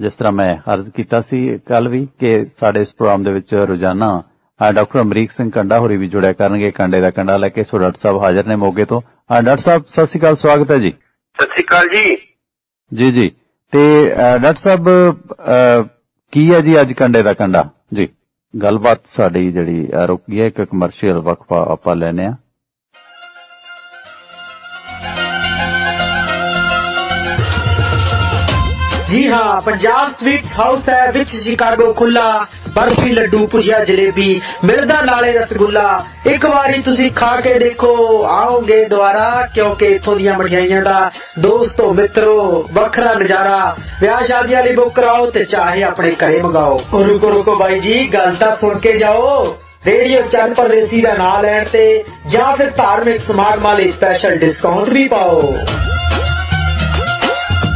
ਜਿਸ ਤਰ੍ਹਾਂ ਮੈਂ ਅਰਜ਼ ਕੀਤਾ ਸੀ ਕੱਲ ਵੀ ਕਿ ਸਾਡੇ ਇਸ ਪ੍ਰੋਗਰਾਮ ਦੇ ਵਿੱਚ ਰੋਜ਼ਾਨਾ ਡਾਕਟਰ ਅਮਰੀਕ ਸਿੰਘ ਕੰਡਾ ਹੋਰੀ ਵੀ ਜੁੜਿਆ ਕਰਨਗੇ ਕੰਡੇ ਦਾ ਕੰਡਾ ਲੈ ਕੇ ਸੋ ਡਾਕਟਰ ਸਾਹਿਬ ਹਾਜ਼ਰ ਨੇ ਮੋਗੇ ਤੋਂ। ਡਾਕਟਰ ਸਾਹਿਬ ਸਤਿ ਸ਼੍ਰੀ ਅਕਾਲ ਸਵਾਗਤ ਹੈ ਜੀ। ਸਤਿ ਸ਼੍ਰੀ ਅਕਾਲ ਜੀ। ਜੀ ਜੀ। ਤੇ ਡਾਕਟਰ ਸਾਹਿਬ ਕੀ ਹੈ ਜੀ ਅੱਜ ਕੰਡੇ ਦਾ ਕੰਡਾ? ਜੀ। ਗੱਲਬਾਤ ਸਾਡੀ ਜਿਹੜੀ ਰੁਕੀ ਹੈ ਇੱਕ ਕਮਰਸ਼ੀਅਲ ਵਕਫਾ ਆਪਾਂ ਲੈਨੇ ਆ ਜੀ ਹਾਂ, ਪੰਜਾਬ ਸਵੀਟਸ ਹਾਊਸ ਹੈ, ਵਿੱਚ ਸ਼ਿਕਾਗੋ ਖੁੱਲਾ ਬਰਫੀ ਲੱਡੂ, ਭੁਜੀਆ, ਜਲੇਬੀ, ਮਿਲਦਾ ਨਾਲੇ ਰਸਗੁੱਲਾ। ਇੱਕ ਵਾਰੀ ਤੁਸੀਂ ਖਾ ਕੇ ਦੇਖੋ, ਆਓਗੇ ਦੁਬਾਰਾ, ਕਿਉਂਕਿ ਇਥੋਂ ਦੀਆਂ ਮਠਿਆਈਆਂ ਦਾ ਦੋਸਤੋ, ਮਿੱਤਰੋ, ਵੱਖਰਾ ਨਜ਼ਾਰਾ। ਵਿਆਹ ਸ਼ਾਦੀਆਂ ਲਈ ਬੁੱਕ ਕਰਾਓ ਤੇ ਚਾਹੇ ਆਪਣੇ ਘਰੇ ਮੰਗਾਓ। ਉਹ ਰੁਕੋ ਰੁਕੋ ਬਾਈ ਜੀ, ਗੱਲ ਤਾਂ ਸੁਣ ਕੇ ਜਾਓ। ਰੇਡੀਓ ਚੰਨ ਪਰਦੇਸੀ ਦਾ ਨਾਂ ਲੈਣ ਤੇ ਜਾਂ ਫਿਰ ਧਾਰਮਿਕ ਸਮਾਗਮਾਂ ਲਈ ਸਪੈਸ਼ਲ ਡਿਸਕਾਊਂਟ ਵੀ ਪਾਓ।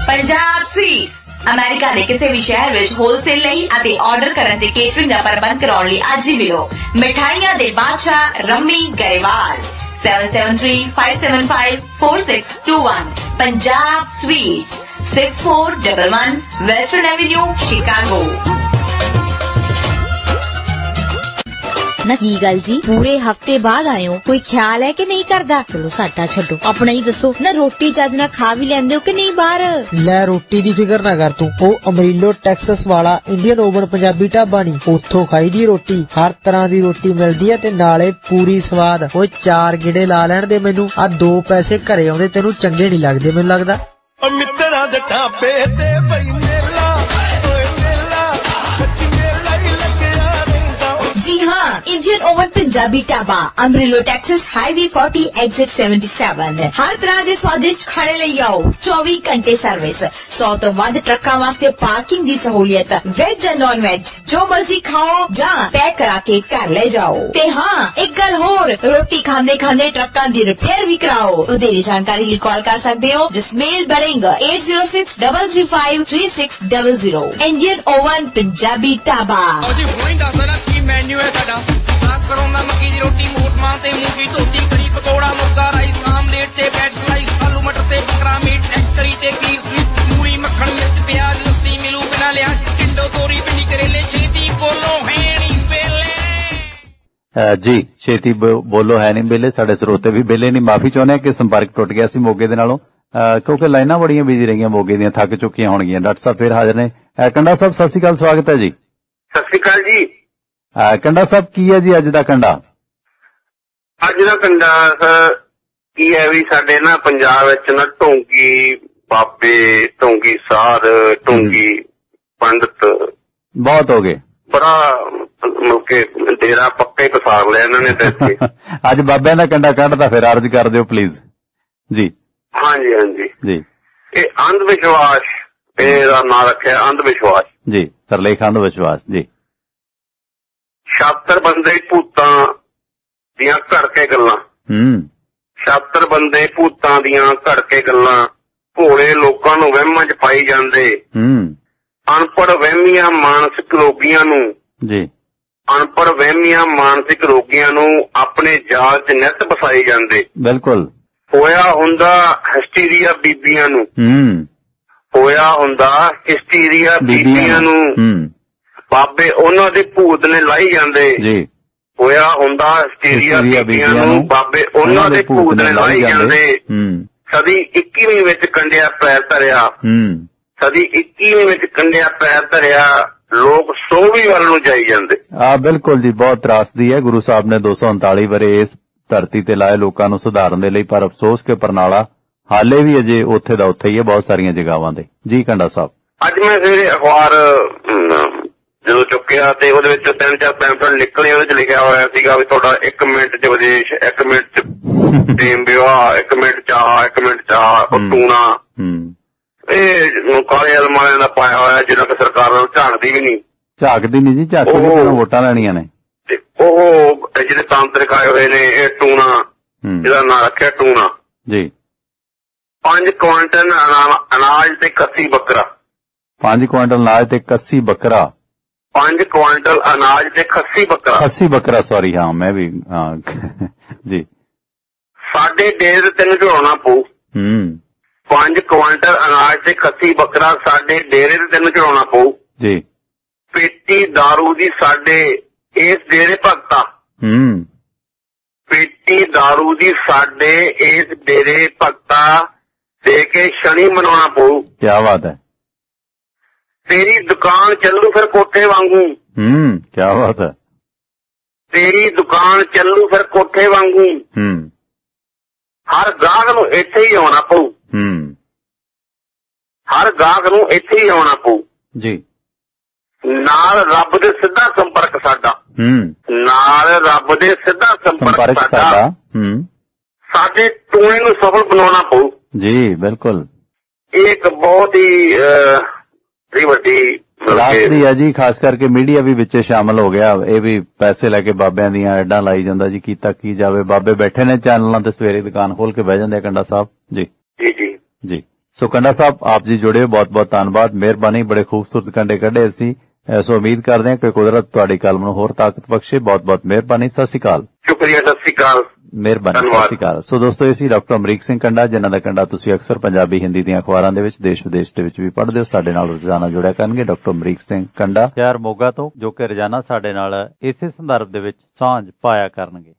ਪੰਜਾਬ ਸਵੀਟਸ ਅਮਰੀਕਾ ਦੇ ਕਿਸੇ ਵੀ ਸ਼ਹਿਰ ਵਿੱਚ ਹੋਲਸੇਲ ਲਈ ਅਤੇ ਆਰਡਰ ਕਰਨ ਤੇ ਕੇਟਰਿੰਗ ਦਾ ਪ੍ਰਬੰਧ ਕਰਾਉਣ ਲਈ ਅੱਜ ਹੀ ਮਿਲੋ। ਮਿਠਾਈਆਂ ਦੇ ਬਾਦਸ਼ਾਹ Rummy Grewal. 7735754621 Punjab sweets 6411 western avenue Chicago ਨਾ ਕੀ ਗੱਲ ਜੀ? ਪੂਰੇ ਹਫ਼ਤੇ ਬਾਅਦ ਆਏ ਹੋ ਕੋਈ ਖਿਆਲ ਹੈ ਕਿ ਨਹੀਂ ਕਰਦਾ? ਚਲੋ ਸਾਡਾ ਛੱਡੋ। ਆਪਣਾ ਹੀ ਦੱਸੋ ਨਾ ਰੋਟੀ ਚੱਜ ਨਾਲ ਖਾ ਵੀ ਲੈਂਦੇ ਹੋ ਕਿ ਨਹੀਂ ਬਾਹਰ? ਲੈ ਰੋਟੀ ਦੀ ਫਿਕਰ ਨਾ ਕਰ ਤੂੰ। ਉਹ ਅਮਰੀਲੋ ਟੈਕਸਸ ਵਾਲਾ ਇੰਡੀਅਨ ਓਵਨ ਪੰਜਾਬੀ ਢਾਬਾ ਨਹੀਂ। ਉੱਥੋਂ ਖਾਈ ਦੀ ਰੋਟੀ। ਹਰ ਤਰ੍ਹਾਂ ਦੀ ਰੋਟੀ ਮਿਲਦੀ ਹੈ ਤੇ ਨਾਲੇ ਪੂਰੀ ਸਵਾਦ। ਓਏ ਚਾਰ ਗਿੜੇ ਲਾ ਲੈਣ ਦੇ ਮੈਨੂੰ। ਆ ਦੋ ਪੈਸੇ ਘਰੇ ਆਉਂਦੇ ਤੈਨੂੰ ਚੰਗੇ ਨਹੀਂ ਲੱਗਦੇ ਮੈਨੂੰ ਲੱਗਦਾ। ਓ ਮਿੱਤਰਾਂ ਦੇ ਢਾਬੇ ਤੇ ਬਈ ਹਾਂ Indian Oven Punjabi Dhaba Amarillo Texas highway 40 exit 77 ਹਰ ਤਰ੍ਹਾਂ ਦੇ ਸਵਾਦਿਸ਼ਟ ਖਾਣੇ ਲਈ ਆਓ 24 ਘੰਟੇ ਸਰਵਿਸ 100 ਤੋਂ ਵੱਧ ਟਰੱਕਾਂ ਵਾਸਤੇ ਪਾਰਕਿੰਗ ਦੀ ਸਹੂਲੀਅਤ ਵੈਜ ਜਾਂ ਨਾਨ ਵੈਜ ਜੋ ਮਰਜ਼ੀ ਖਾਓ ਜਾਂ ਪੈਕ ਕਰਾ ਕੇ ਘਰ ਲੈ ਜਾਓ ਤੇ ਹਾਂ ਇੱਕ ਗੱਲ ਹੋਰ ਰੋਟੀ ਖਾਂਦੇ ਖਾਂਦੇ ਟਰੱਕਾਂ ਦੀ ਰਿਪੇਅਰ ਵੀ ਕਰਾਓ ਵਧੇਰੇ ਜਾਣਕਾਰੀ ਲਈ ਕਾਲ ਕਰ ਸਕਦੇ ਹੋ ਜਸਮੇਲ ਬਰਿੰਗ 8063353600 ਇੰਡੀਅਨ ਓਵਨ ਪੰਜਾਬੀ ਢਾਬਾ ਜੀ ਹੁਣੇ ਦੱਸ ਦੇਣਾ ਕੀ ਮੈਨੂ ਹੈ ਸਾਡਾ ਸਾਗ ਸਰੋਂ ਦਾ ਮੱਕੀ ਦੀ ਰੋਟੀ ਮੋਟ ਮਾਂ ਤੇ ਮੂੰਗੀ ਧੋਤੀ ਕੜੀ ਪਕੌੜਾ ਮੁਰਗਾ ਰਾਈਸ ਆਮਲੇਟ ਤੇ ਬੈਡ ਸਲਾਈਸ ਆਲੂ ਮਟਰ ਤੇ ਬੱਕਰਾ ਮੀਟ ਐਕਸਰੀ ਤੇ ਕੀ ਸਵੀਟ ਮੂਲੀ ਮੱਖਣ ਮਿਰਚ ਪਿਆਜ਼ ਲੱਸੀ ਮਿਲੂ ਬਿਨਾ ਲਿਆ ਟਿੰਡੋ ਤੋਰੀ ਪਿੰਡੀ ਕਰੇਲੇ ਛੇਤੀ ਬੋਲੋ ਹੈ ਨਹੀਂ ਵੇਲੇ ਜੀ ਛੇਤੀ ਬੋਲੋ ਹੈ ਨਹੀਂ ਬੇਲੇ ਸਾਡੇ ਸਰੋਤੇ ਵੀ ਬੇਲੇ ਨਹੀਂ ਮਾਫੀ ਚਾਹੁੰਦੇ ਕਿ ਸੰਪਰਕ ਟੁੱਟ ਗਿਆ ਸੀ ਮੋਗੇ ਦੇ ਨਾਲੋਂ। ਕਿਉਂਕਿ ਲਾਈਨਾਂ ਬੜੀਆਂ ਬਿਜ਼ੀ ਰਹੀਆਂ ਮੋਗੇ ਦੀਆਂ ਥੱਕ ਚੁੱਕੀਆਂ ਹੋਣਗੀਆਂ ਡਾਕਟਰ ਸਾਹਿਬ ਫਿਰ ਹਾਜ਼ਰ ਨੇ। ਕੰਡਾ ਸਾਹਿਬ ਸਤਿ ਸ਼੍ਰੀ ਅਕਾਲ ਸਵਾਗਤ ਹੈ ਜੀ। ਸਤਿ ਸ਼੍ਰੀ ਅਕਾਲ ਜੀ। ਕੰਡਾ ਸਾਹਿਬ ਕੀ ਹੈ ਜੀ ਅੱਜ ਦਾ ਕੰਡਾ? ਅੱਜ ਦਾ ਕੰਡਾ ਕੀ ਹੈ ਵੀ ਸਾਡੇ ਨਾ ਪੰਜਾਬ ਵਿੱਚ ਨਾ ਢੋਂਗੀ ਬਾਬੇ ਢੋਂਗੀ ਸਾਧ ਢੋਂਗੀ ਪੰਡਤ। ਬਹੁਤ ਹੋ ਗਏ। ਬੜਾ ਮਤਲਬ ਕਿ ਡੇਰਾ ਪੱਕੇ ਪਸਾਰ ਲਿਆ ਇਹਨਾਂ ਨੇ ਤੇ ਅੱਜ ਬਾਬਿਆਂ ਦਾ ਕੰਡਾ ਕੱਢਦਾ ਫਿਰ ਅਰਜ਼ ਕਰ ਦਿਓ ਪਲੀਜ਼ ਜੀ। ਹਾਂਜੀ ਹਾਂਜੀ। ਜੀ। ਇਹ ਅੰਧ ਵਿਸ਼ਵਾਸ ਇਹਦਾ ਨਾਂ ਰੱਖਿਆ ਅੰਧ ਵਿਸ਼ਵਾਸ। ਜੀ ਸਰਲੇਖਾਂ ਦਾ ਵਿਸ਼ਵਾਸ ਜੀ। ਛਾਤਰ ਬੰਦੇ ਭੂਤਾਂ ਦੀਆਂ ਘੜ ਕੇ ਗੱਲਾਂ। ਹੂੰ। ਛਾਤਰ ਬੰਦੇ ਭੂਤਾਂ ਦੀਆਂ ਘੜ ਕੇ ਗੱਲਾਂ ਭੋਲੇ ਲੋਕਾਂ ਨੂੰ ਵਹਿਮਾਂ 'ਚ ਪਾਈ ਜਾਂਦੇ। ਹੂੰ। ਅਨਪੜ੍ਹ ਵਹਿਮੀਆਂ ਮਾਨਸਿਕ ਰੋਗੀਆਂ ਨੂੰ ਜੀ। ਅਨਪੜ੍ਹ ਵਹਿਮੀਆਂ ਮਾਨਸਿਕ ਰੋਗੀਆਂ ਨੂੰ ਆਪਣੇ ਜਾਲ 'ਚ ਨਿੱਤ ਫਸਾਈ ਜਾਂਦੇ। ਬਿਲਕੁਲ। ਹੋਇਆ ਹੁੰਦਾ ਹਿਸਟੀਰੀਆ ਬੀਬੀਆਂ ਨੂੰ। ਹੂੰ। ਹੋਇਆ ਹੁੰਦਾ ਹਿਸਟੀਰੀਆ ਬੀਬੀਆਂ ਬੀਬੀਆਂ ਨੂੰ। ਹੂੰ। ਬਾਬੇ ਉਹਨਾਂ ਦੇ ਭੂਤ ਨੇ ਲਾਈ ਜਾਂਦੇ। ਜੀ। ਹੋਇਆ ਹੁੰਦਾ ਹਿਸਟੀਰੀਆ ਬੀਬੀਆਂ ਨੂੰ। ਬਾਬੇ ਉਹਨਾਂ ਦੇ ਭੂਤ ਨੇ ਲਾਈ ਜਾਂਦੇ। ਸਦੀ 21ਵੀਂ ਵਿੱਚ ਕੰਡਿਆ ਪੈਰ ਧਰਿਆ। ਸਦੀ 21ਵੀਂ ਵਿੱਚ ਕੰਡਿਆ ਪੈਰ ਧਰਿਆ। ਲੋਕ 100ਵੀਂ ਵੱਲ ਨੂੰ ਜਾਈ ਜਾਂਦੇ। ਆ ਬਿਲਕੁਲ ਜੀ ਬਹੁਤ ਤਰਾਸਦੀ ਹੈ। ਗੁਰੂ ਸਾਹਿਬ ਨੇ 239 ਵਰੇ ਇਸ ਧਰਤੀ ਤੇ ਲਾਏ ਲੋਕਾਂ ਨੂੰ ਸੁਧਾਰਨ ਦੇ ਲਈ। ਪਰ ਅਫਸੋਸ ਕਿ ਪਰਨਾਲਾ ਹਾਲੇ ਵੀ ਅਜੇ ਉੱਥੇ ਦਾ ਉੱਥੇ ਹੀ ਹੈ ਬਹੁਤ ਸਾਰੀਆਂ ਜਗ੍ਹਾਵਾਂ ਦੇ ਜੀ ਕੰਡਾ ਸਾਹਿਬ। ਅੱਜ ਮੈਂ ਸਵੇਰੇ ਅਖਬਾਰ ਜਦੋਂ ਚੁੱਕਿਆ ਤੇ ਉਹਦੇ ਵਿੱਚ ਤਿੰਨ ਚਾਰ ਪੈਂਪਲੇਟ ਨਿਕਲੇ ਉਹਦੇ ਚ ਲਿਖਿਆ ਹੋਇਆ ਸੀਗਾ ਵੀ ਤੁਹਾਡਾ 1 ਮਿੰਟ ਚ ਵਿਦੇਸ਼ 1 ਮਿੰਟ ਚ ਟੀਮ ਵਿਆਹ 1 ਮਿੰਟ ਚਾਹ 1 ਮਿੰਟ ਉਹ ਹੂੰ। ਟੂਣਾ। ਇਹ ਕਾਲੇ ਅਲਮਾਰਿਆਂ ਦਾ ਪਾਇਆ ਹੋਇਆ ਜਿਹਨਾਂ ਕਿ ਸਰਕਾਰ ਨੂੰ ਝਾਕਦੀ ਵੀ ਨਹੀਂ। ਝਾਕਦੀ ਨਹੀਂ ਜੀ ਝਾਕੀ ਵੀ ਉਹ- ਜਦੋਂ ਵੋਟਾਂ ਲੈਣੀਆਂ ਨੇ। ਤੇ ਉਹ ਜਿਹੜੇ ਤਾਂਤਰਿਕ ਆਏ ਹੋਏ ਨੇ ਇਹ ਟੂਣਾ ਹੂੰ। ਜਿਹਦਾ ਨਾਂ ਰੱਖਿਆ ਟੂਣਾ। ਜੀ। 5 ਕੁਆਂਟਲ ਅਨਾ- ਅਨਾਜ ਤੇ ਕੱਸੀ ਬੱਕਰਾ। 5 ਕੁਇੰਟਲ ਅਨਾਜ ਤੇ 81 ਬੱਕਰਾ। 5 ਕੁਆਂਟਲ ਅਨਾਜ ਤੇ ਖੱਸੀ ਬੱਕਰਾ 80 ਬੱਕਰਾ ਸੌਰੀ ਹਾਂ ਮੈਂ ਵੀ ਹਾਂ ਜੀ ਸਾਡੇ ਡੇਰੇ ਤੇ ਤੈਨੂੰ ਝੋਣਾ ਪਊ ਹੂੰ 5 ਕੁਆਂਟਲ ਅਨਾਜ ਤੇ ਖੱਸੀ ਬੱਕਰਾ ਸਾਡੇ ਡੇਰੇ ਤੇ ਤੈਨੂੰ ਚੜਾਉਣਾ ਪਊ ਜੀ ਪੇਟੀ दारू ਦੀ ਸਾਡੇ ਇਸ ਡੇਰੇ ਭਗਤਾ ਹੂੰ ਪੇਟੀ दारू ਦੀ ਸਾਡੇ ਇਸ ਡੇਰੇ ਭਗਤਾ ਦੇ ਕੇ ਸ਼ਨੀ ਮਨਾਉਣਾ ਪਊ ਕੀ ਬਾਤ ਹੈ ਤੇਰੀ ਦੁਕਾਨ ਚੱਲੂ ਫਿਰ ਕੋਠੇ ਵਾਂਗੂ। ਹੂੰ ਕੀ ਬਾਤ ਹੈ। ਤੇਰੀ ਦੁਕਾਨ ਚੱਲੂ ਫਿਰ ਕੋਠੇ ਵਾਂਗੂ। ਹੂੰ। ਹਰ ਗਾਹਕ ਨੂੰ ਇੱਥੇ ਹੀ ਆਉਣਾ ਪਊ। ਹੂੰ। ਹਰ ਗਾਹਕ ਨੂੰ ਇੱਥੇ ਹੀ ਆਉਣਾ ਪਊ। ਜੀ। ਨਾਲ ਰੱਬ ਦੇ ਸਿੱਧਾ ਸੰਪਰਕ ਸਾਡਾ। ਹੂੰ। ਨਾਲ ਰੱਬ ਦੇ ਸਿੱਧਾ ਸੰਪਰਕ ਸਾਡਾ। ਹੂੰ। ਸਾਡੇ ਟੂਣੇ ਨੂੰ ਸਫਲ ਬਣਾਉਣਾ ਪਊ। ਜੀ ਬਿਲਕੁਲ। ਇੱਕ ਬਹੁਤ ਹੀ ਬੜੀ ਵੱਡੀ ਦੀ ਹੈ ਜੀ ਖਾਸ ਕਰਕੇ ਮੀਡੀਆ ਵੀ ਵਿੱਚ ਸ਼ਾਮਲ ਹੋ ਗਿਆ। ਇਹ ਵੀ ਪੈਸੇ ਲੈ ਕੇ ਬਾਬਿਆਂ ਦੀਆਂ ਐਡਾਂ ਲਾਈ ਜਾਂਦਾ ਜੀ ਕੀਤਾ ਕੀ ਜਾਵੇ। ਬਾਬੇ ਬੈਠੇ ਨੇ ਚੈਨਲਾਂ ਤੇ ਸਵੇਰੇ ਦੁਕਾਨ ਖੋਲ ਕੇ ਬਹਿ ਜਾਂਦੇ ਆ ਕੰਡਾ ਸਾਹਿਬ। ਜੀ। ਜੀ ਜੀ। ਜੀ। ਸੋ ਕੰਡਾ ਸਾਹਿਬ ਆਪ ਜੀ ਜੁੜੇ ਬਹੁਤ ਬਹੁਤ ਧੰਨਵਾਦ ਮਿਹਰਬਾਨੀ ਬੜੇ ਖੂਬਸੂਰਤ ਕੰਡੇ ਕੱਢੇ ਅਹ ਸੋ ਉਮੀਦ ਕਰਦੇ ਹਾਂ ਕਿ ਕੁਦਰਤ ਤੁਹਾਡੀ ਕਲਮ ਨੂੰ ਹੋਰ ਤਾਕਤ ਬਖਸ਼ੇ। ਬਹੁਤ ਬਹੁਤ ਮਿਹਰਬਾਨੀ। ਸਤਿ ਸ਼੍ਰੀ ਅਕਾਲ। ਸ਼ੁਕਰੀਆ ਸਤਿ ਸ਼੍ਰੀ ਅਕਾਲ। ਮਿਹਰਬਾਨੀ ਸਤਿ। ਸ਼੍ਰੀ ਅਕਾਲ। ਸੋ ਦੋਸਤੋ ਇਹ ਸੀ ਡਾਕਟਰ ਅਮਰੀਕ ਸਿੰਘ ਕੰਡਾ ਜਿਨ੍ਹਾਂ ਦਾ ਕੰਡਾ ਤੁਸੀਂ ਅਕਸਰ ਪੰਜਾਬੀ ਹਿੰਦੀ ਦੀਆਂ ਅਖਬਾਰਾਂ ਦੇ ਵਿੱਚ ਦੇਸ਼ ਵਿਦੇਸ਼ ਦੇ ਵਿੱਚ ਵੀ ਪੜ੍ਹਦੇ ਹੋ। ਸਾਡੇ ਨਾਲ ਰੋਜ਼ਾਨਾ ਜੁੜਿਆ ਕਰਨਗੇ ਡਾਕਟਰ ਅਮਰੀਕ ਸਿੰਘ ਕੰਡਾ। ਸ਼ਹਿਰ ਮੋਗਾ ਤੋਂ ਜੋ ਕਿ ਰੋਜ਼ਾਨਾ ਸਾਡੇ ਨਾਲ ਇਸੇ ਸੰਦਰਭ ਦੇ ਵਿੱਚ ਸਾਂਝ ਪਾਇਆ ਕਰਨਗੇ।